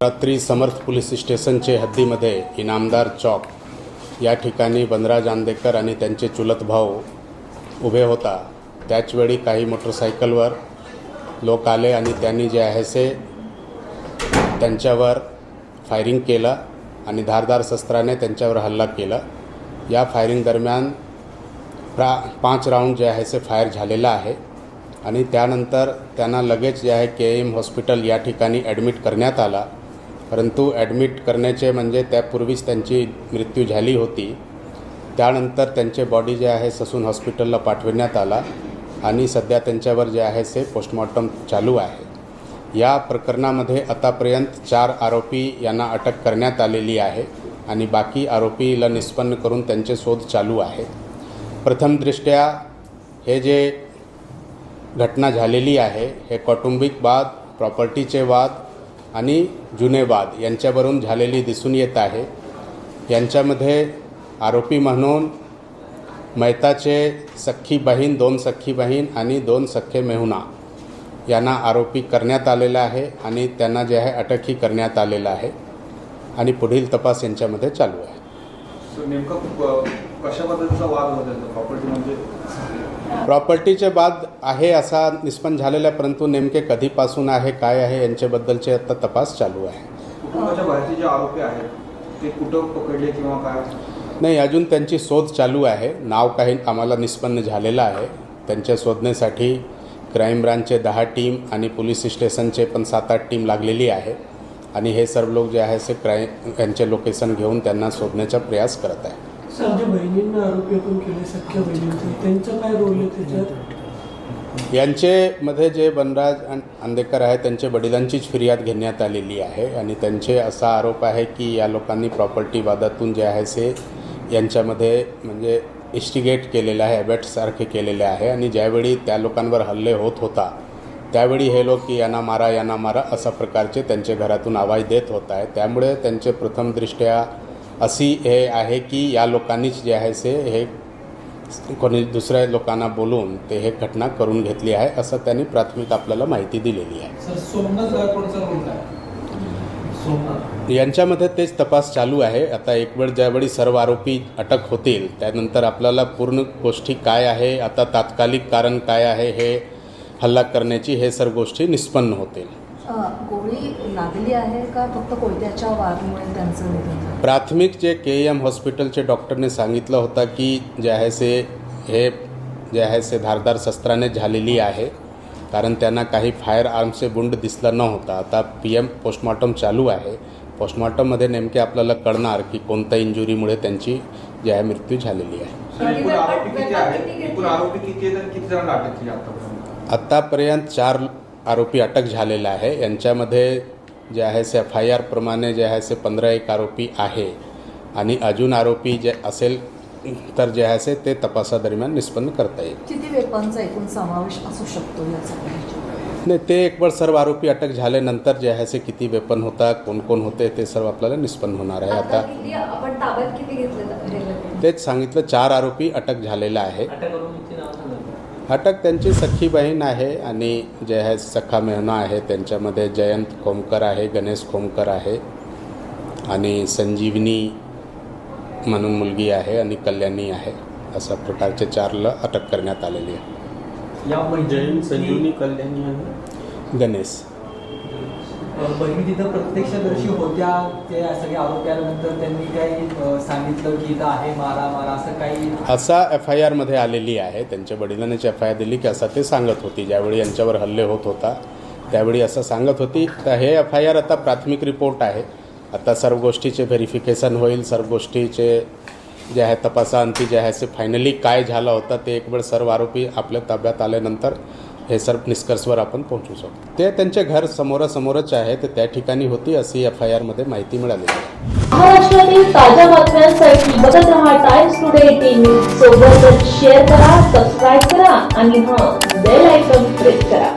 रात्री समर्थ पोलीस स्टेशनचे हद्दीमध्ये इनामदार चौक. या ठिकाणी बनराज आंदेकर आणि त्यांचे चुलत भाऊ उभे होता. त्याचवेळी काही मोटरसायकलवर लोक आले आणि त्यांनी जे आहे से त्यांच्यावर फायरिंग केलं आणि धारदार शस्त्राने त्यांच्यावर हल्ला केला. या फायरिंग दरम्यान प्रा पाच राऊंड जे आहे से फायर झालेला आहे आणि त्यानंतर त्यांना लगेच जे आहे के एम हॉस्पिटल या ठिकाणी ॲडमिट करण्यात आला. परंतु ॲडमिट करण्याचे म्हणजे त्यापूर्वीच त्यांची मृत्यू झाली होती. त्यानंतर त्यांचे बॉडी जे आहे ससून हॉस्पिटलला पाठविण्यात आला आणि सध्या त्यांच्यावर जे आहे ते पोस्टमॉर्टम चालू आहे. या प्रकरणामध्ये आतापर्यंत चार आरोपी यांना अटक करण्यात आलेली आहे आणि बाकी आरोपीला निष्पन्न करून त्यांचे शोध चालू आहे. प्रथमदृष्ट्या हे जे घटना झालेली आहे हे कौटुंबिक वाद प्रॉपर्टीचे वाद आणि जुने वाद यांच्यावरून झालेली दिसून येत आहे. यांच्यामध्ये आरोपी म्हणून मैताचे सख्खी बहीण दोन सख्खी बहीण आणि दोन सख्खे मेहुणा यांना आरोपी करण्यात आलेला आहे आणि त्यांना जे आहे अटकही करण्यात आलेलं आहे आणि पुढील तपास यांच्यामध्ये चालू आहे. So, नेमका क- कशा पद्धतीचा वाद होता त्याचा प्रॉपर्टी म्हणजे प्रॉपर्टीचे वाद आहे असा निष्पन्न झालेला आहे, परंतु नेमके कधीपासून आहे काय आहे यांच्याबद्दलचे आता तपास चालू आहे. कुटुंबाच्या बाहेरचे जे आरोपी आहेत ते कुठं पकडले किंवा काय? नाही अजून त्यांची शोध चालू आहे. नाव काही आम्हाला निष्पन्न झालेलं आहे. त्यांच्या शोधण्यासाठी क्राईम ब्रांचचे दहा टीम आणि पोलीस स्टेशनचे पण सात आठ टीम लागलेली आहे. आणि हे सर्व लोक जे आहे ते क्राईम यांचे लोकेशन घेऊन त्यांना शोधण्याचा प्रयास करत आहे सर जे बहिणींना आरोपी आपण केले सख्या बहिणींचे त्यांचं काय रोल आहे त्याच्यात? यांचेमध्ये जे बनराज आं- आंदेकर आहे त्यांच्या वडिलांचीच फिर्याद घेण्यात आलेली आहे आणि त्यांचे असा आरोप आहे की या लोकांनी प्रॉपर्टी वादातून जे आहे ते यांच्यामध्ये म्हणजे इस्टिगेट केलेलं आहे ॲबॅटसारखे केलेले आहे आणि ज्यावेळी त्या लोकांवर हल्ले होत होता त्यावेळी हे लोक की यांना मारा यांना मारा अशा प्रकारचे त्यांचे घरातून आवाज देत होत आहे त्यामुळे त्यांचे प्रथमदृष्ट्या अशी हे आहे की या लोकांनीच जे आहे ते हे कोणी दुसऱ्या लोकांना बोलून ते हे घटना करून घेतली आहे असं त्यांनी प्राथमिक आपल्याला माहिती दिलेली आहे. यांच्यामध्ये तेच तपास चालू आहे. आता एक वेळ ज्यावेळी सर्व आरोपी अटक होतील त्यानंतर आपल्याला पूर्ण गोष्टी काय आहे आता तात्कालिक कारण काय आहे हे हल्ला करण्याची हे सर्व गोष्टी निष्पन्न होतील. अ, गोळी लागली आहे का? फक्त कोयत्याच्या वारमुळे त्यांचं निधन झालं? प्राथमिक जे के एम हॉस्पिटलचे डॉक्टरने सांगितलं होतं की जे आहे से हे जे आहे से धारदार शस्त्राने झालेली आहे. कारण त्यांना काही फायर आर्मचे बुंड दिसलं नव्हता. आता पी एम पोस्टमॉर्टम चालू आहे. पोस्टमॉर्टममध्ये नेमके आपल्याला कळणार की कोणत्या इंजुरीमुळे त्यांची जी आहे मृत्यू झालेली आहे. आत्तापर्यंत चार आरोपी अटक झालेला आहे. यांच्यामध्ये जे आहे से एफ आय आरप्रमाणे जे आहे से पंधरा एक आरोपी आहे. आणि अजून आरोपी जे असेल तर जे आहे से ते तपासादरम्यान निष्पन्न करता येईल. किती वेपनचा एकूण समावेश असू शकतो नाही ते एक वेळ सर्व आरोपी अटक झाल्यानंतर जे आहे से किती वेपन होता कोण कोण होते ते सर्व आपल्याला निष्पन्न होणार आहे. आता आपण ताब्यात किती घेतले तेच सांगितलं चार आरोपी अटक झालेला आहे. अटक त्यांची सख्खी बहीण आहे आणि जे आहे सखा मेहना आहे त्यांच्यामध्ये जयंत खोमकर आहे गणेश खोमकर आहे आणि संजीवनी म्हणून मुलगी आहे आणि कल्याणी आहे. अशा प्रकारचे चारला अटक करण्यात आलेली आहे. या जैन संजीवनी कल्याणी आणि गणेश. बहिणी तिथं प्रत्यक्षदर्शी होत्या ते सगळे आरोप आल्यानंतर त्यांनी काही सांगितलं की इथं आहे मारा मारा असं काही असा एफ आय आरमध्ये आलेली आहे. त्यांच्या वडिलांनीच एफ आय आर दिली की असं ते सांगत होती. ज्यावेळी यांच्यावर हल्ले होत होता त्यावेळी असं सांगत होती. तर हे एफ आय आर आता प्राथमिक रिपोर्ट आहे. आता सर्व गोष्टीचे व्हेरिफिकेशन होईल. सर्व गोष्टीचे जे आहे तपासाअंती जे आहे ते फायनली काय झालं होतं ते एक वेळ सर्व आरोपी आपल्या ताब्यात आल्यानंतर हे सर्व निष्कर्षवर आपण पोहोचू शकतो. ते त्यांचे घर समोरासमोरच आहे तर त्या ठिकाणी होती अशी एफ आय आरमध्ये माहिती मिळाली. महाराष्ट्रातील ताज्या बातम्यांसाठी बघत राहा टाइम्स टुडे टीव्ही सोबतच शेअर करा सबस्क्राईब करा आणि हां बेल आयकॉन प्रेस करा.